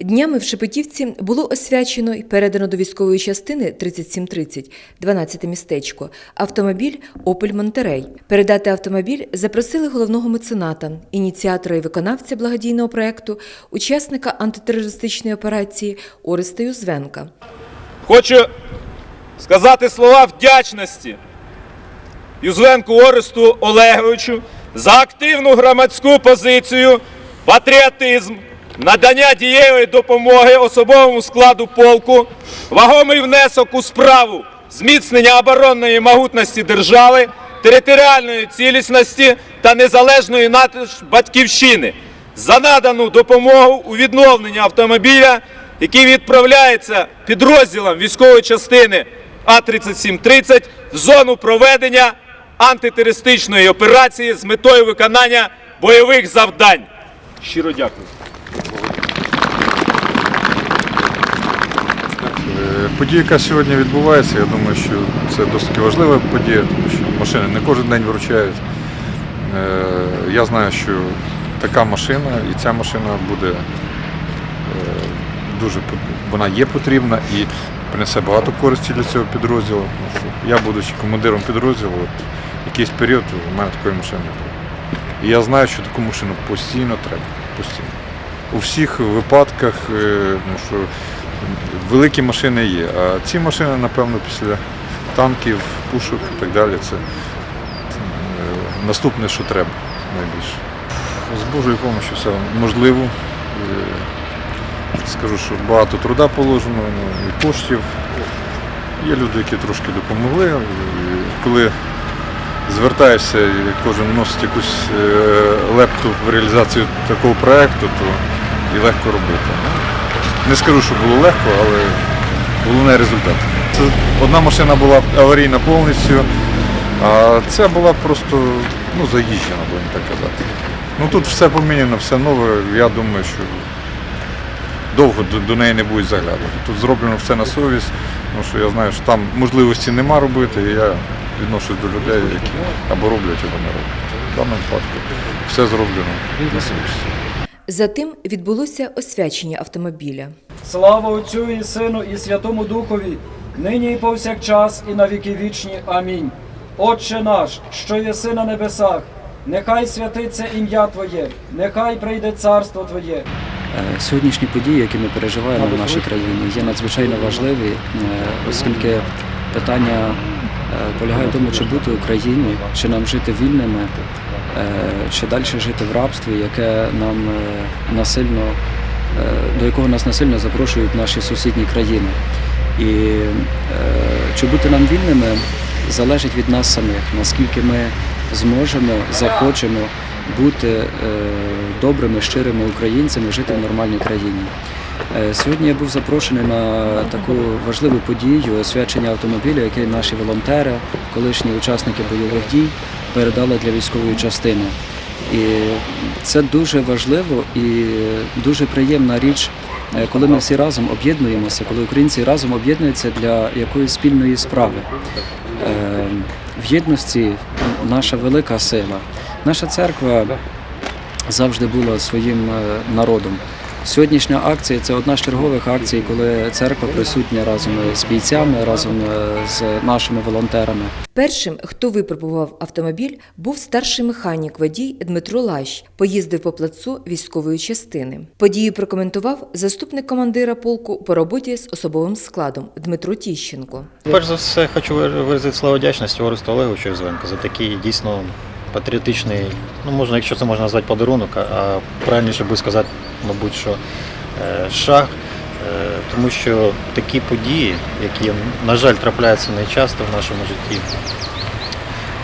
Днями в Шепетівці було освячено і передано до військової частини 3730, 12 містечко, автомобіль «Опель Монтерей». Передати автомобіль запросили головного мецената, ініціатора і виконавця благодійного проекту, учасника антитерористичної операції Ореста Юзвенка. Хочу сказати слова вдячності Юзвенку Оресту Олеговичу за активну громадську позицію, патріотизм, надання дієвої допомоги особовому складу полку, вагомий внесок у справу зміцнення оборонної могутності держави, територіальної цілісності та незалежної нашої батьківщини за надану допомогу у відновленні автомобіля, який відправляється підрозділом військової частини А3730 в зону проведення антитерористичної операції з метою виконання бойових завдань. Щиро дякую. Подія, яка сьогодні відбувається, я думаю, що це досить важлива подія, тому що машини не кожен день вручають. Е, Я знаю, що така машина і ця машина буде е, дуже вона є потрібна і принесе багато користі для цього підрозділу. Я, будучи командиром підрозділу, от, якийсь період у мене такої машини. І я знаю, що таку машину постійно треба. Постійно. У всіх випадках, е, ну, що великі машини є. А ці машини, напевно, після танків, пушок і так далі, це е, наступне, що треба найбільше. З Божою допомогою все можливо. Е, Скажу, що багато труда положено, ну, і коштів. Є люди, які трошки допомогли. Коли звертаєшся і кожен вносить якусь лепту в реалізацію такого проєкту, то і легко робити. Ну, Не скажу, що було легко, але головне результат. Це одна машина була аварійна повністю, а ця була просто ну, заїжджена, будемо так казати. Ну тут все поміняно, все нове. Я думаю, що довго до, до неї не будуть заглядати. Тут зроблено все на совість, тому що я знаю, що там можливості нема робити, і я відношусь до людей, які або роблять, або не роблять. В даному випадку все зроблено на совісті. Затим відбулося освячення автомобіля. Слава Отцю і Сину і Святому Духові, нині і повсякчас, і на віки вічні. Амінь. Отче наш, що єси на небесах, нехай святиться ім'я Твоє, нехай прийде царство Твоє. Е, Сьогоднішні події, які ми переживаємо в нашій країні, є надзвичайно важливі, е, оскільки питання е, полягає в тому, чи бути Україні, чи нам жити вільними, чи далі жити в рабстві, яке нам е, насильно, е, до якого нас насильно запрошують наші сусідні країни. І е, чи бути нам вільними залежить від нас самих, наскільки ми зможемо, захочемо бути е, добрими, щирими українцями, жити в нормальній країні. Е, Сьогодні я був запрошений на таку важливу подію освячення автомобіля, який наші волонтери, колишні учасники бойових дій, передали для військової частини. І це дуже важливо і дуже приємна річ, е, коли ми всі разом об'єднуємося, коли українці разом об'єднуються для якоїсь спільної справи. Е, В єдності наша велика сила. Наша церква завжди була своїм народом. Сьогоднішня акція це одна з чергових акцій, коли церква присутня разом з бійцями, разом е, з нашими волонтерами. Першим, хто випробував автомобіль, був старший механік водій Дмитро Лащ. Поїздив по плацу військової частини. Подію прокоментував заступник командира полку по роботі з особовим складом Дмитро Тіщенко. Перш за все, хочу виразити славу вдячності Оресту Олеговичу Звенко за такий дійсно патріотичний, ну можна, якщо це можна назвати подарунок, а- правильніше би сказати, мабуть, що е, шаг, Е, тому що такі події, які, на жаль, трапляються найчасто в нашому житті,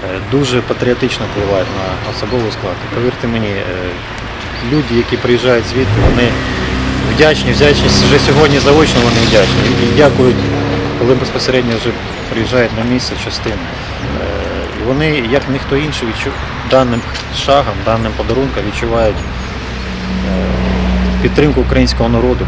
е, дуже патріотично впливають на особовий склад. І повірте мені, люди, які приїжджають звідти, вони вдячні, вдячні вже сьогодні заочно вони вдячні. І дякують, коли безпосередньо вже приїжджають на місце частини. Вони, як ніхто інший, відчу... даним шагом, даним подарунком відчувають е, підтримку українського народу.